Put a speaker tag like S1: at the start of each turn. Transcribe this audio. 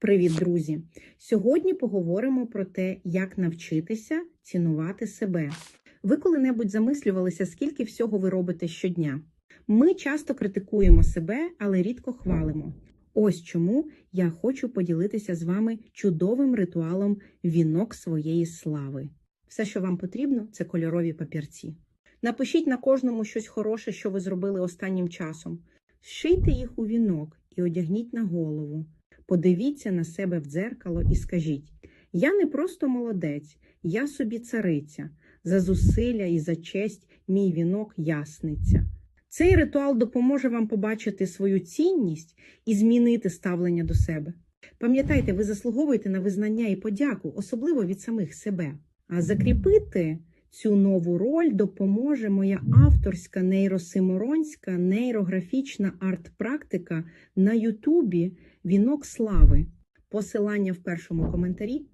S1: Привіт, друзі! Сьогодні поговоримо про те, як навчитися цінувати себе. Ви коли-небудь замислювалися, скільки всього ви робите щодня? Ми часто критикуємо себе, але рідко хвалимо. Ось чому я хочу поділитися з вами чудовим ритуалом вінок своєї слави. Все, що вам потрібно, це кольорові папірці. Напишіть на кожному щось хороше, що ви зробили останнім часом. Зшийте їх у вінок і одягніть на голову. Подивіться на себе в дзеркало і скажіть: я не просто молодець, я собі цариця. За зусилля і за честь мій вінок ясниця. Цей ритуал допоможе вам побачити свою цінність і змінити ставлення до себе. Пам'ятайте, ви заслуговуєте на визнання і подяку, особливо від самих себе. А закріпити цю нову роль допоможе моя авторська нейросиморонська нейрографічна арт-практика на Ютубі Вінок слави. Посилання в першому коментарі.